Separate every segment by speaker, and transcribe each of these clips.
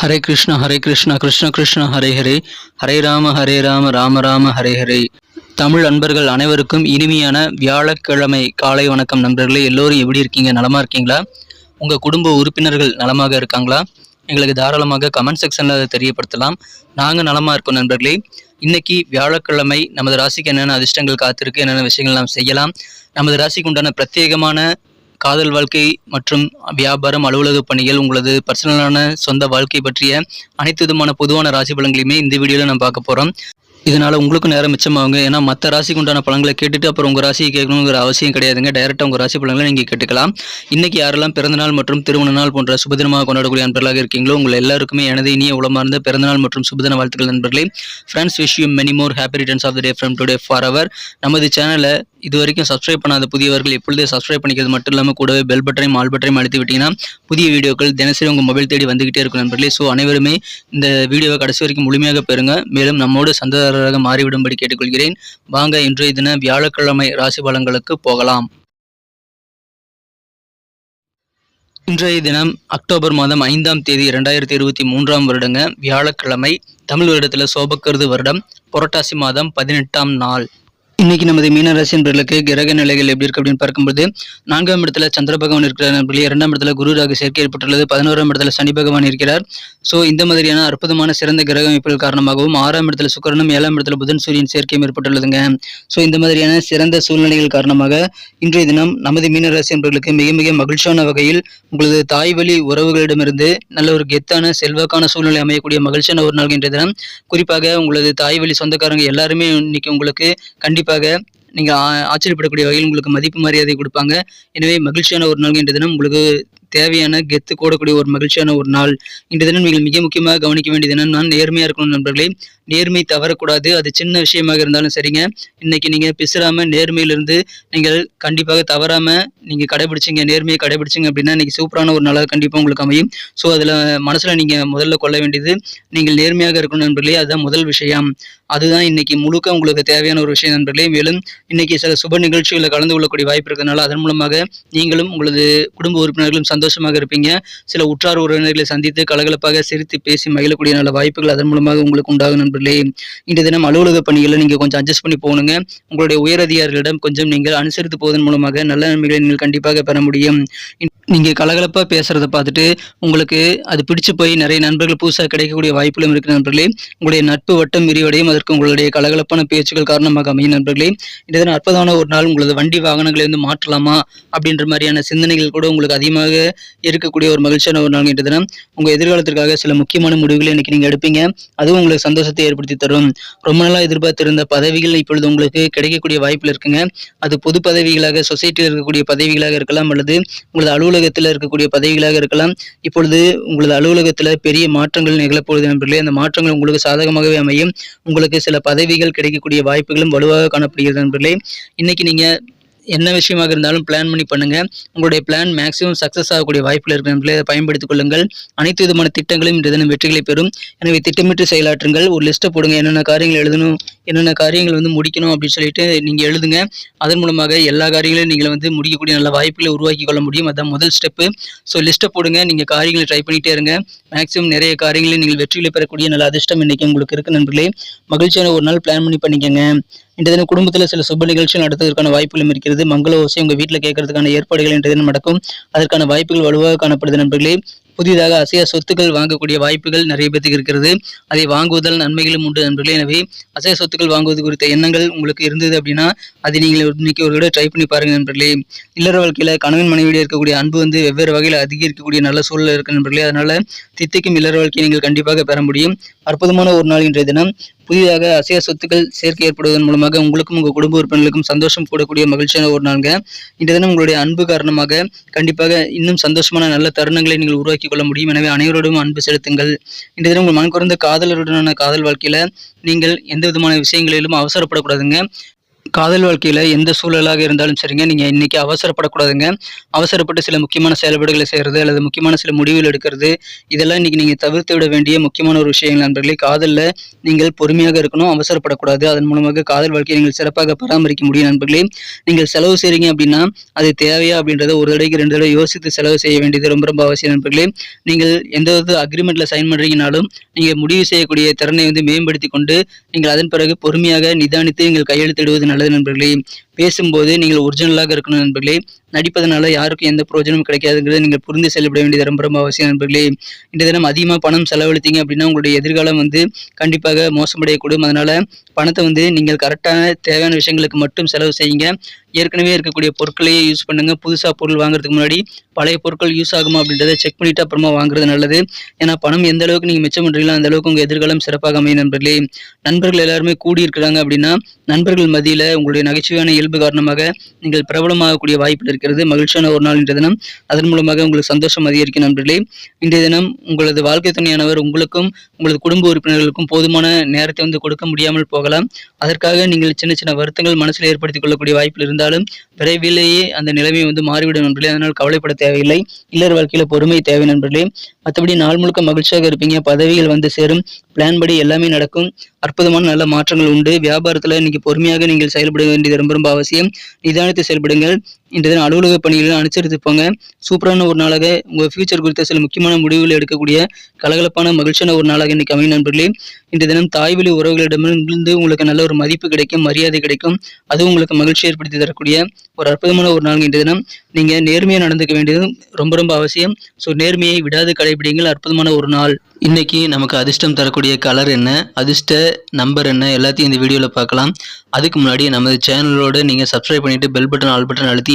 Speaker 1: ஹரே கிருஷ்ணா ஹரே கிருஷ்ணா கிருஷ்ண கிருஷ்ண ஹரே ஹரே. ஹரே ராம ஹரே ராம ராம ராம ஹரே ஹரே. தமிழ் அன்பர்கள் அனைவருக்கும் இனிமையான வியாழக்கிழமை காலை வணக்கம் நண்பர்களே. எல்லோரும் எப்படி இருக்கீங்க? நலமாக இருக்கீங்களா? உங்கள் குடும்ப உறுப்பினர்கள் நலமாக இருக்காங்களா? எங்களுக்கு தாராளமாக கமெண்ட் செக்ஷனில் அதை தெரியப்படுத்தலாம். நாங்கள் நலமாக இருக்கோம் நண்பர்களே. இன்னைக்கு வியாழக்கிழமை நமது ராசிக்கு என்னென்ன அதிர்ஷ்டங்கள் காத்திருக்கு என்னென்ன விஷயங்கள் நாம் செய்யலாம் நமது ராசிக்கு உண்டான பிரத்யேகமான காதல் வாழ்க்கை மற்றும் வியாபாரம் அலுவலக பணிகள் உங்களது பர்சனலான சொந்த வாழ்க்கை பற்றிய அனைத்து விதமான பொதுவான ராசி பலன்களையுமே இந்த வீடியோவில் நம்ம பார்க்க போகிறோம் இதனால் உங்களுக்கும் நேரம் மிச்சமாகுங்க. ஏன்னா மற்ற ராசிக்கு உண்டான பழங்களை கேட்டுட்டு அப்புறம் உங்கள் ராசியை கேட்கணுங்கிற அவசியம் கிடையாதுங்க. டைரெக்டாக உங்கள் ராசி பழங்களை நீங்கள் கேட்டுக்கலாம். இன்றைக்கி யாரெல்லாம் பிறந்தநாள் மற்றும் திருமண நாள் போன்ற சுபதினமாக கொண்டாடக்கூடிய நண்பர்களாக இருக்கீங்களோ உங்கள் எல்லாருக்குமே எனது இனிய உளமார்ந்த பிறந்தநாள் மற்றும் சுபதின வாழ்த்துக்கள் நண்பர்களே. Friends wish you many more happy returns of the day from today for our நமது சேனலை இது வரைக்கும் சப்ஸ்கிரைப் பண்ணாத புதியவர்கள் எப்பொழுதே சப்ஸ்கிரைப் பண்ணிக்கிறது மட்டும் இல்லாமல் கூடவே பெல் பட்டனையும் ஆல் பட்டனையும் அழுத்தி விட்டீங்கன்னா புதிய வீடியோக்கள் தினசரி உங்கள் மொபைல் தேடி வந்துகிட்டே இருக்கும் நண்பர்களே. ஸோ அனைவருமே இந்த வீடியோவை கடைசி வரைக்கும் முழுமையாக பெறுங்க. மேலும் நம்மோடு சந்ததாரராக மாறிவிடும்படி கேட்டுக்கொள்கிறேன். வாங்க இன்றைய தின வியாழக்கிழமை ராசி பலன்களுக்கு போகலாம். இன்றைய தினம் அக்டோபர் மாதம் ஐந்தாம் தேதி இரண்டாயிரத்தி இருபத்தி மூன்றாம் வருடங்க. வியாழக்கிழமை தமிழ் வருடத்தில் சோபக்கருது வருடம். புரட்டாசி மாதம் பதினெட்டாம் நாள். இன்னைக்கு நமது மீனராசி என்பவர்களுக்கு கிரக நிலைகள் எப்படி இருக்கு அப்படின்னு பார்க்கும்போது நான்காம் இடத்துல சந்திர பகவான் இருக்கிற நண்பர்களே. இரண்டாம் இடத்துல குரு ராகு சேர்க்கை ஏற்பட்டுள்ளது. பதினோராம் இடத்துல சனி பகவான் இருக்கிறார். ஸோ இந்த மாதிரியான அற்புதமான சிறந்த கிரக அமைப்புகள் காரணமாகவும் ஆறாம் இடத்துல சுக்கரனும் ஏழாம் இடத்துல புதன் சூரியன் சேர்க்கையும் ஏற்பட்டுள்ளதுங்க. ஸோ இந்த மாதிரியான சிறந்த சூழ்நிலைகள் காரணமாக இன்றைய தினம் நமது மீனராசி என்பவர்களுக்கு மிக மிக மகிழ்ச்சியான வகையில் உங்களது தாய் வழி உறவுகளிடமிருந்து நல்ல ஒரு கெத்தான செல்வாக்கான சூழ்நிலை அமையக்கூடிய மகிழ்ச்சியான ஒரு நாள் இன்றைய தினம். குறிப்பாக உங்களது தாய் வழி சொந்தக்காரங்க எல்லாருமே இன்னைக்கு உங்களுக்கு கண்டிப்பாக நீங்கள் ஆச்சரியப்படக்கூடிய வகையில் உங்களுக்கு மதிப்பு மரியாதை கொடுப்பாங்க. எனவே மகிழ்ச்சியான ஒரு நாள் என்ற தினம் உங்களுக்கு தேவையான கெத்து கூடக்கூடிய ஒரு மகிழ்ச்சியான ஒரு நாள். இன்று தினம் நீங்கள் மிக முக்கியமாக கவனிக்க வேண்டியது என்னன்னா நேர்மையாக இருக்கணும் நண்பர்களே. நேர்மை தவறக்கூடாது. அது சின்ன விஷயமாக இருந்தாலும் சரிங்க. இன்னைக்கு நீங்கள் பிசுறாம நேர்மையிலிருந்து நீங்கள் கண்டிப்பாக தவறாம நீங்கள் கடைபிடிச்சிங்க. நேர்மையை கடைபிடிச்சிங்க அப்படின்னா இன்னைக்கு சூப்பரான ஒரு நாளாக கண்டிப்பாக உங்களுக்கு அமையும். ஸோ அதில் மனசில் நீங்கள் முதல்ல கொள்ள வேண்டியது நீங்கள் நேர்மையாக இருக்கணும் நண்பர்களே. அதுதான் முதல் விஷயம். அதுதான் இன்னைக்கு முழுக்க உங்களுக்கு தேவையான ஒரு விஷயம் நண்பர்களே. மேலும் இன்னைக்கு சில சுப நிகழ்ச்சிகளில் கலந்து கொள்ளக்கூடிய வாய்ப்பு இருக்கிறதுனால அதன் மூலமாக நீங்களும் உங்களது குடும்ப உறுப்பினர்களும் சந்தோஷமாக இருப்பீங்க. சில உற்றார் உறவினர்களை சந்தித்து கலகலப்பாக சிரித்து பேசி மகிழக்கூடிய நல்ல வாய்ப்புகள் அதன் மூலமாக உங்களுக்கு உண்டாகும் நண்பர்களே. இன்றைய தினம் அலுவலக பணிகளை நீங்கள் கொஞ்சம் அட்ஜஸ்ட் பண்ணி போகணுங்க. உங்களுடைய உயரதிகாரிகளிடம் கொஞ்சம் நீங்கள் அனுசரித்து போவதன் மூலமாக நல்ல நன்மைகளை நீங்கள் கண்டிப்பாக பெற முடியும். நீங்கள் கலகலப்பாக பேசுகிறத பார்த்துட்டு உங்களுக்கு அது பிடிச்சு போய் நிறைய நண்பர்கள் புதுசாக கிடைக்கக்கூடிய வாய்ப்புகளும் இருக்கு நண்பர்களே. உங்களுடைய நட்பு வட்டம் விரிவடையும். அதற்கு உங்களுடைய கலகலப்பான பேச்சுக்கள் காரணமாக அமையும் நண்பர்களே. இந்த தினம் அற்புதமான ஒரு நாள் உங்களது வண்டி வாகனங்களை வந்து மாற்றலாமா அப்படின்ற மாதிரியான சிந்தனைகள் கூட உங்களுக்கு அதிகமாக இருக்கக்கூடிய ஒரு மகிழ்ச்சியான ஒரு நாள் இன்று தினம் உங்கள் எதிர்காலத்திற்காக சில முக்கியமான முடிவுகளை இன்னைக்கு நீங்கள் எடுப்பீங்க. அதுவும் உங்களுக்கு சந்தோஷத்தை ஏற்படுத்தி தரும். ரொம்ப நாளாக எதிர்பார்த்திருந்த பதவிகள் இப்பொழுது உங்களுக்கு கிடைக்கக்கூடிய வாய்ப்பில் இருக்குங்க. அது பொது பதவிகளாக சொசைட்டியில் இருக்கக்கூடிய பதவிகளாக இருக்கலாம் அல்லது உங்களது அலுவலகத்தில் இருக்கக்கூடிய பதவிகளாக இருக்கலாம். இப்பொழுது உங்களது அலுவலகத்தில் பெரிய மாற்றங்கள் நிகழப்போகுது நண்பர்களே. அந்த மாற்றங்கள் உங்களுக்கு சாதகமாகவே அமையும். உங்களுக்கு சில பதவிகள் கிடைக்கக்கூடிய வாய்ப்புகளும் வலுவாக காணப்படுகிறது நண்பர்களே. இன்னைக்கு நீங்கள் என்ன விஷயமாக இருந்தாலும் பிளான் பண்ணி பண்ணுங்கள் உங்களுடைய பிளான் மேக்ஸிமம் சக்ஸஸ் ஆகக்கூடிய வாய்ப்பில் இருக்கு நண்பர்களே அதை பயன்படுத்திக் கொள்ளுங்கள். அனைத்து விதமான திட்டங்களும் இன்று தினம் வெற்றிகளை பெறும். எனவே திட்டமிட்டு செயலாற்றுங்கள். ஒரு லிஸ்ட்டை போடுங்க. என்னென்ன காரியங்கள் எழுதணும் என்னென்ன காரியங்கள் வந்து முடிக்கணும் அப்படின்னு சொல்லிட்டு நீங்கள் எழுதுங்க. அதன் மூலமாக எல்லா காரியங்களையும் நீங்கள் வந்து முடிக்கக்கூடிய நல்ல வாய்ப்புகளை உருவாக்கி கொள்ள முடியும். அதான் முதல் ஸ்டெப்பு ஸோ லிஸ்ட்டை போடுங்க. நீங்கள் காரியங்களை ட்ரை பண்ணிகிட்டே இருங்க. மேக்ஸிமம் நிறைய காரியங்களில் நீங்கள் வெற்றிகளை பெறக்கூடிய நல்ல அதிர்ஷ்டம் இன்னைக்கு உங்களுக்கு இருக்குது நண்பர்களே. மகிழ்ச்சியான ஒரு நாள் பிளான் பண்ணி பண்ணிக்கோங்க. இன்றைய தினம் குடும்பத்தில் சில சுப நிகழ்ச்சிகள் நடத்துவதற்கான வாய்ப்புகளும் இருக்கிறது. மங்கள ஓசை உங்கள் வீட்டில் கேட்கறதுக்கான ஏற்பாடுகள் இன்றைய தினம் நடக்கும். அதற்கான வாய்ப்புகள் வலுவாக காணப்படுது நண்பர்களே. புதிதாக அசையா சொத்துக்கள் வாங்கக்கூடிய வாய்ப்புகள் நிறைய பேருக்கு இருக்கிறது. அதை வாங்குவதால் நன்மைகளும் உண்டு நண்பர்களே. எனவே அசைய சொத்துக்கள் வாங்குவது குறித்த எண்ணங்கள் உங்களுக்கு இருந்தது அப்படின்னா அதை நீங்கள் இன்னைக்கு ஒரு விட ட்ரை பண்ணி பாருங்க நண்பர்களே. இல்லற வாழ்க்கையில் கணவன் மனைவியிட இருக்கக்கூடிய அன்பு வந்து வெவ்வேறு வகையில் அதிகரிக்கக்கூடிய நல்ல சூழல் இருக்கு நண்பர்களே. அதனால தித்திக்கும் இல்லற வாழ்க்கையை நீங்கள் கண்டிப்பாக பெற முடியும். அற்புதமான ஒரு நாள் இன்றைய தினம். புதிதாக அசைய சொத்துக்கள் சேர்க்கை ஏற்படுவதன் மூலமாக உங்களுக்கும் உங்கள் குடும்ப உறுப்பினர்களுக்கும் சந்தோஷம் கூடக்கூடிய மகிழ்ச்சியான ஒரு நாளுங்க. இன்றைய தினம் உங்களுடைய அன்பு காரணமாக கண்டிப்பாக இன்னும் சந்தோஷமான நல்ல தருணங்களை நீங்கள் உருவாக்கி கொள்ள முடியும். எனவே அனைவரோடும் அன்பு செலுத்துங்கள். இன்றைய தினம் உங்கள் மனக்குறந்த காதலருடனான காதல் வாழ்க்கையில் நீங்கள் எந்த விதமான விஷயங்களிலும் அவசரப்படக்கூடாதுங்க. காதல் வாழ்க்கையில் எந்த சூழலாக இருந்தாலும் சரிங்க. நீங்கள் இன்றைக்கி அவசரப்படக்கூடாதுங்க. அவசரப்பட்டு சில முக்கியமான செயல்பாடுகளை செய்கிறது அல்லது முக்கியமான சில முடிவுகள் எடுக்கிறது இதெல்லாம் இன்றைக்கி நீங்கள் தவிர்த்து விட வேண்டிய முக்கியமான ஒரு விஷயங்கள் நண்பர்களே. காதலில் நீங்கள் பொறுமையாக இருக்கணும் அவசரப்படக்கூடாது. அதன் மூலமாக காதல் வாழ்க்கையை நீங்கள் சிறப்பாக பராமரிக்க முடியும் நண்பர்களே. நீங்கள் செலவு செய்கிறீங்க அப்படின்னா அது தேவையா அப்படின்றத ஒரு தடவைக்கு ரெண்டு தடவை யோசித்து செலவு செய்ய வேண்டியது ரொம்ப ரொம்ப அவசியம் நண்பர்களே. நீங்கள் எந்த ஒரு அக்ரிமெண்ட்டில் சைன் பண்ணுறீங்கனாலும் நீங்கள் முடிவு செய்யக்கூடிய திறனை வந்து மேம்படுத்தி கொண்டு நீங்கள் அதன் பிறகு பொறுமையாக நிதானித்து நீங்கள் கையெழுத்திடுவது நல்லது நண்பர்களே. பேசும்போது நீங்கள் ஒரிஜினலாக இருக்கணும் நண்பர்களே. நடிப்பதனால யாருக்கும் எந்த பிரயோஜனமும் கிடைக்காதுங்கிறத நீங்கள் புரிந்து செயல்பட வேண்டியது ரொம்ப ரொம்ப அவசியம் நண்பர்களே. இந்த தினம் அதிகமாக பணம் செலவழித்தீங்க அப்படின்னா உங்களுடைய எதிர்காலம் வந்து கண்டிப்பாக மோசமடையக்கூடும். அதனால பணத்தை வந்து நீங்கள் கரெக்டான தேவையான விஷயங்களுக்கு மட்டும் செலவு செய்யுங்க. ஏற்கனவே இருக்கக்கூடிய பொருட்களையே யூஸ் பண்ணுங்க. புதுசாக பொருள் வாங்குறதுக்கு முன்னாடி பழைய பொருட்கள் யூஸ் ஆகுமா அப்படின்றத செக் பண்ணிட்டு அப்புறமா வாங்குறது நல்லது. ஏன்னா பணம் எந்த அளவுக்கு நீங்கள் மிச்சம் பண்ணுறீங்களோ அந்த அளவுக்கு உங்கள் எதிர்காலம் சிறப்பாக அமையும் நண்பர்களே. நண்பர்கள் எல்லாருமே கூடி இருக்கிறாங்க அப்படின்னா நண்பர்கள் மதியில் உங்களுடைய நகைச்சுவையான இயல்பு காரணமாக நீங்கள் பிரபலமாகக்கூடிய வாய்ப்பில் இருக்கிறது. மகிழ்ச்சியான ஒரு நாள் இன்றைய தினம். அதன் மூலமாக உங்களுக்கு சந்தோஷம் அதிகரிக்கும் நண்பர்களே. இன்றைய தினம் உங்களது வாழ்க்கை துணையானவர் உங்களுக்கும் உங்களது குடும்ப உறுப்பினர்களுக்கும் போதுமான நேரத்தை வந்து கொடுக்க முடியாமல் போகலாம். அதற்காக நீங்கள் சின்ன சின்ன வருத்தங்கள் மனசில் ஏற்படுத்திக் கொள்ளக்கூடிய வாய்ப்பில் இருந்தாலும் விரைவிலேயே அந்த நிலைமை வந்து மாறிவிடும் நண்பர்களே. அதனால் கவலைப்பட தேவையில்லை. இல்லற வாழ்க்கையில் பொறுமை தேவை நண்பர்களே. மற்றபடி நாள் முழுக்க மகிழ்ச்சியாக இருப்பீங்க. பதவிகள் வந்து சேரும். பிளான் படி எல்லாமே நடக்கும். அற்புதமான நல்ல மாற்றங்கள் உண்டு. வியாபாரத்தில் இன்னைக்கு பொறுமையாக நீங்கள் செயல்பட வேண்டியது ரொம்ப ரொம்ப அவசியம். நிதானித்து செயல்படுங்கள். இன்றைய தினம் அலுவலக பணிகளை அனுசரித்து சூப்பரான ஒரு நாளாக உங்கள் ஃபியூச்சர் குறித்த சில முக்கியமான முடிவுகள் எடுக்கக்கூடிய கலகலப்பான மகிழ்ச்சியான ஒரு நாளாக இன்னைக்கு அமையும் நண்பர்களே. இன்றைய தினம் தாய்வழி உறவுகளிடமிருந்து உங்களுக்கு நல்ல ஒரு மதிப்பு கிடைக்கும் மரியாதை கிடைக்கும். அதுவும் உங்களுக்கு மகிழ்ச்சி ஏற்படுத்தி தரக்கூடிய ஒரு அற்புதமான ஒரு நாள் இன்றைய தினம். நீங்கள் நேர்மையாக நடந்துக்க வேண்டியது ரொம்ப ரொம்ப அவசியம். ஸோ நேர்மையை விடாது கடைபிடிங்கள். அற்புதமான ஒரு நாள். இன்னைக்கு நமக்கு அதிர்ஷ்டம் தரக்கூடிய கலர் என்ன? அதிர்ஷ்ட நம்பர் என்ன? எல்லாத்தையும் இந்த வீடியோவில் பார்க்கலாம். அதுக்கு முன்னாடி நமது சேனலோட நீங்கள் சப்ஸ்கிரைப் பண்ணிவிட்டு பெல் பட்டன் ஆல் பட்டன் அழுத்தி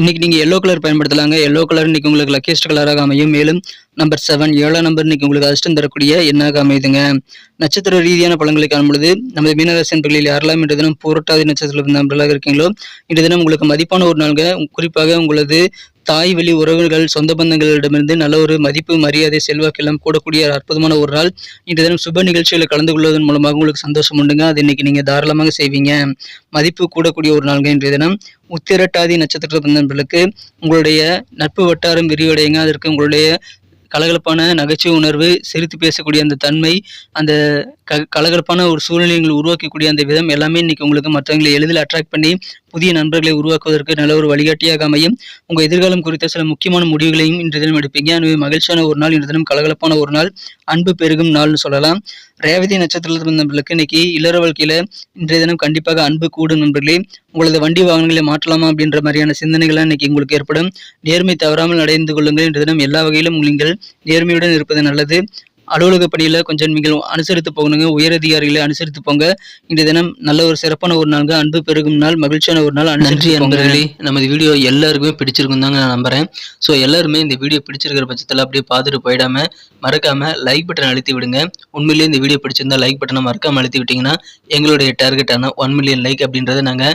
Speaker 1: இன்னைக்கு நீங்கள் எல்லோ கலர் பயன்படுத்தலாங்க. எல்லோ கலர் இன்னைக்கு உங்களுக்கு லக்கியஸ்ட் கலராக அமையும். மேலும் நம்பர் செவன் ஏழாம் நம்பர் இன்னைக்கு உங்களுக்கு அதிர்ஷ்டம் தரக்கூடிய எண்ணாக அமையுதுங்க நட்சத்திர ரீதியான பலன்களை காணும் பொழுது நமது மீனராசி நண்பர்களில் யாரெல்லாம் இன்று தினம் புரட்டாதி நட்சத்திரத்தில் நண்பர்களாக இருக்கீங்களோ இன்று தினம் உங்களுக்கு மதிப்பான ஒரு நாள்க குறிப்பாக உங்களது தாய் வழி உறவுகள் சொந்த பந்தங்களிடமிருந்து நல்ல ஒரு மதிப்பு மரியாதை செல்வாக்கெல்லாம் கூடக்கூடிய அற்புதமான ஒரு நாள். இன்று தினம் சுப நிகழ்ச்சிகளை கலந்து கொள்வதன் மூலமாக உங்களுக்கு சந்தோஷம் உண்டுங்க. அது இன்னைக்கு நீங்கள் தாராளமாக செய்வீங்க. மதிப்பு கூடக்கூடிய ஒரு நாள்ங்க இன்றைய தினம். உத்திரட்டாதி நட்சத்திர நண்பர்களுக்கு உங்களுடைய நட்பு வட்டாரம் விரிவடையுங்க. அதற்கு உங்களுடைய கலகலப்பான நகைச்சுவை உணர்வு சிரித்து பேசக்கூடிய அந்த தன்மை அந்த க கலகலப்பான ஒரு சூழ்நிலைகளை உருவாக்கக்கூடிய அந்த விதம் எல்லாமே இன்னைக்கு உங்களுக்கு மற்றவங்களை எளிதில் அட்ராக்ட் பண்ணி புதிய நண்பர்களை உருவாக்குவதற்கு நல்ல ஒரு வழிகாட்டியாக அமையும். உங்கள் எதிர்காலம் குறித்த சில முக்கியமான முடிவுகளையும் இன்று தினம் எடுப்பீங்க. எனவே மகிழ்ச்சியான ஒரு நாள் இன்று தினம் கலகலப்பான ஒரு நாள் அன்பு பெருகும் நாள்னு சொல்லலாம். ரேவதி நட்சத்திரத்தில் நண்பர்களுக்கு இன்னைக்கு இல்லற வாழ்க்கையில இன்றைய தினம் கண்டிப்பாக அன்பு கூடும் நண்பர்களே. உங்களது வண்டி வாகனங்களை மாற்றலாமா அப்படின்ற மாதிரியான சிந்தனைகள் இன்னைக்கு உங்களுக்கு ஏற்படும். நேர்மை தவறாமல் அடைந்து கொள்ளுங்கள். இன்று தினம் எல்லா வகையிலும் நீங்கள் நேர்மையுடன் இருப்பது நல்லது. அலுவலக பணியில கொஞ்சம் நீங்கள் அனுசரித்து போகணுங்க. உயரதிகாரிகளை அனுசரித்து போங்க. இன்றைய தினம் நல்ல ஒரு சிறப்பான ஒரு நாள்ங்க. அன்பு பெருகும் நாள் மகிழ்ச்சியான ஒரு நாள் நன்றி அன்பர்களே. நமது வீடியோ எல்லாருக்குமே பிடிச்சிருக்கும் தாங்க நான் நம்புறேன். ஸோ எல்லாருமே இந்த வீடியோ பிடிச்சிருக்கிற பட்சத்தில் அப்படியே பார்த்துட்டு போயிடாம மறக்காம லைக் பட்டன் அழுத்தி விடுங்க. உண்மையிலேயே இந்த வீடியோ பிடிச்சிருந்தா லைக் பட்டனை மறக்காம அழுத்தி விட்டீங்கன்னா எங்களுடைய டார்கெட்டான ஒன் மில்லியன் லைக் அப்படின்றத நாங்கள்